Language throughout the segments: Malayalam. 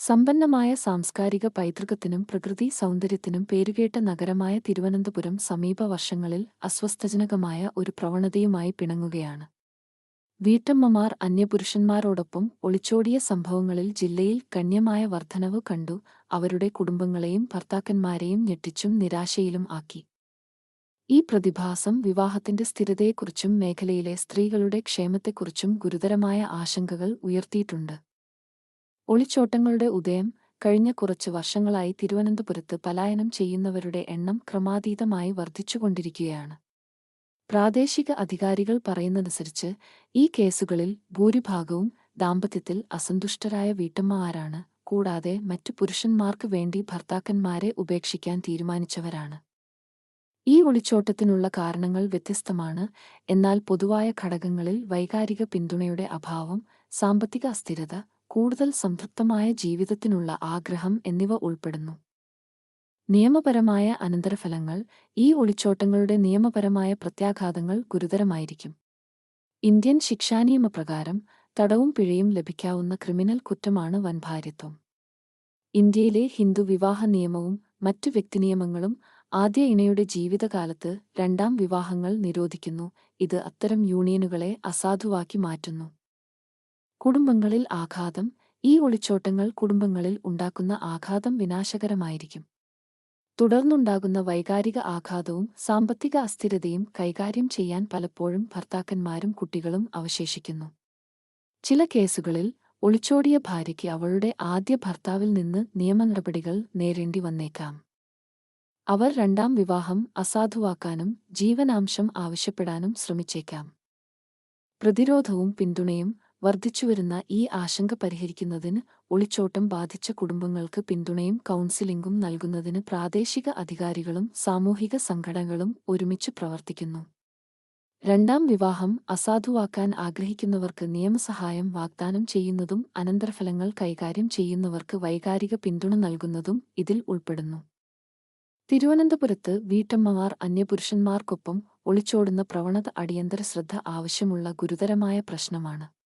സമ്പന്നമായ സാംസ്കാരിക പൈതൃകത്തിനും പ്രകൃതി സൗന്ദര്യത്തിനും പേരുകേട്ട നഗരമായ തിരുവനന്തപുരം സമീപ വർഷങ്ങളിൽ അസ്വസ്ഥജനകമായ ഒരു പ്രവണതയുമായി പിണങ്ങുകയാണ്. വീട്ടമ്മമാർ അന്യപുരുഷന്മാരോടൊപ്പം ഒളിച്ചോടിയ സംഭവങ്ങളിൽ ജില്ലയിൽ ഗണ്യമായ വർധനവ് കണ്ടു അവരുടെ കുടുംബങ്ങളെയും ഭർത്താക്കന്മാരെയും ഞെട്ടിച്ചും നിരാശയിലും ആക്കി. ഈ പ്രതിഭാസം വിവാഹത്തിന്റെ സ്ഥിരതയെക്കുറിച്ചും മേഖലയിലെ സ്ത്രീകളുടെ ക്ഷേമത്തെക്കുറിച്ചും ഗുരുതരമായ ആശങ്കകൾ ഉയർത്തിയിട്ടുണ്ട്. ഒളിച്ചോട്ടങ്ങളുടെ ഉദയം കഴിഞ്ഞ കുറച്ച് വർഷങ്ങളായി തിരുവനന്തപുരത്ത് പലായനം ചെയ്യുന്നവരുടെ എണ്ണം ക്രമാതീതമായി വർദ്ധിച്ചുകൊണ്ടിരിക്കുകയാണ്. പ്രാദേശിക അധികാരികൾ പറയുന്നതനുസരിച്ച് ഈ കേസുകളിൽ ഭൂരിഭാഗവും ദാമ്പത്യത്തിൽ അസന്തുഷ്ടരായ വീട്ടമ്മമാരാണ്. കൂടാതെ മറ്റു പുരുഷന്മാർക്ക് വേണ്ടി ഭർത്താക്കന്മാരെ ഉപേക്ഷിക്കാൻ തീരുമാനിച്ചവരാണ്. ഈ ഒളിച്ചോട്ടത്തിനുള്ള കാരണങ്ങൾ വ്യത്യസ്തമാണ്. എന്നാൽ പൊതുവായ ഘടകങ്ങളിൽ വൈകാരിക പിന്തുണയുടെ അഭാവം സാമ്പത്തിക അസ്ഥിരത കൂടുതൽ സംതൃപ്തമായ ജീവിതത്തിനുള്ള ആഗ്രഹം എന്നിവ ഉൾപ്പെടുന്നു. നിയമപരമായ അനന്തരഫലങ്ങൾ ഈ ഒളിച്ചോട്ടങ്ങളുടെ നിയമപരമായ പ്രത്യാഘാതങ്ങൾ ഗുരുതരമായിരിക്കും. ഇന്ത്യൻ ശിക്ഷാനിയമപ്രകാരം തടവും പിഴയും ലഭിക്കാവുന്ന ക്രിമിനൽ കുറ്റമാണ് വൻഭാര്യത്വം. ഇന്ത്യയിലെ ഹിന്ദു വിവാഹ നിയമവും മറ്റു വ്യക്തിനിയമങ്ങളും ആദ്യ ഇണയുടെ ജീവിതകാലത്ത് രണ്ടാം വിവാഹങ്ങൾ നിരോധിക്കുന്നു. ഇത് അത്തരം യൂണിയനുകളെ അസാധുവാക്കി മാറ്റുന്നു. കുടുംബങ്ങളിൽ ആഘാതം ഈ ഒളിച്ചോട്ടങ്ങൾ കുടുംബങ്ങളിൽ ഉണ്ടാക്കുന്ന ആഘാതം വിനാശകരമായിരിക്കും. തുടർന്നുണ്ടാകുന്ന വൈകാരിക ആഘാതവും സാമ്പത്തിക അസ്ഥിരതയും കൈകാര്യം ചെയ്യാൻ പലപ്പോഴും ഭർത്താക്കന്മാരും കുട്ടികളും അവശേഷിക്കുന്നു. ചില കേസുകളിൽ ഒളിച്ചോടിയ ഭാര്യയ്ക്ക് അവളുടെ ആദ്യ ഭർത്താവിൽ നിന്ന് നിയമ നടപടികൾ നേരേണ്ടി വന്നേക്കാം. അവർ രണ്ടാം വിവാഹം അസാധുവാക്കാനും ജീവനാംശം ആവശ്യപ്പെടാനും ശ്രമിച്ചേക്കാം. പ്രതിരോധവും പിന്തുണയും വർദ്ധിച്ചുവരുന്ന ഈ ആശങ്ക പരിഹരിക്കുന്നതിന് ഒളിച്ചോട്ടം ബാധിച്ച കുടുംബങ്ങൾക്ക് പിന്തുണയും കൗൺസിലിംഗും നൽകുന്നതിന് പ്രാദേശിക അധികാരികളും സാമൂഹിക സംഘടനകളും ഒരുമിച്ച് പ്രവർത്തിക്കുന്നു. രണ്ടാം വിവാഹം അസാധുവാക്കാൻ ആഗ്രഹിക്കുന്നവർക്ക് നിയമസഹായം വാഗ്ദാനം ചെയ്യുന്നതും അനന്തരഫലങ്ങൾ കൈകാര്യം ചെയ്യുന്നവർക്ക് വൈകാരിക പിന്തുണ നൽകുന്നതും ഇതിൽ ഉൾപ്പെടുന്നു. തിരുവനന്തപുരത്ത് വീട്ടമ്മമാർ അന്യപുരുഷന്മാർക്കൊപ്പം ഒളിച്ചോടുന്ന പ്രവണത അടിയന്തര ശ്രദ്ധ ആവശ്യമുള്ള ഗുരുതരമായ പ്രശ്നമാണ്.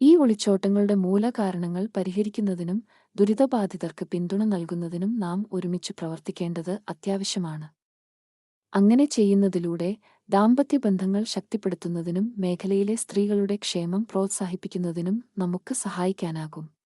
ഈ ഒളിച്ചോട്ടങ്ങളുടെ മൂലകാരണങ്ങൾ പരിഹരിക്കുന്നതിനും ദുരിതബാധിതർക്ക് പിന്തുണ നൽകുന്നതിനും നാം ഒരുമിച്ച് പ്രവർത്തിക്കേണ്ടത് അത്യാവശ്യമാണ്. അങ്ങനെ ചെയ്യുന്നതിലൂടെ ദാമ്പത്യബന്ധങ്ങൾ ശക്തിപ്പെടുത്തുന്നതിനും മേഖലയിലെ സ്ത്രീകളുടെ ക്ഷേമം പ്രോത്സാഹിപ്പിക്കുന്നതിനും നമുക്ക് സഹായിക്കാനാകും.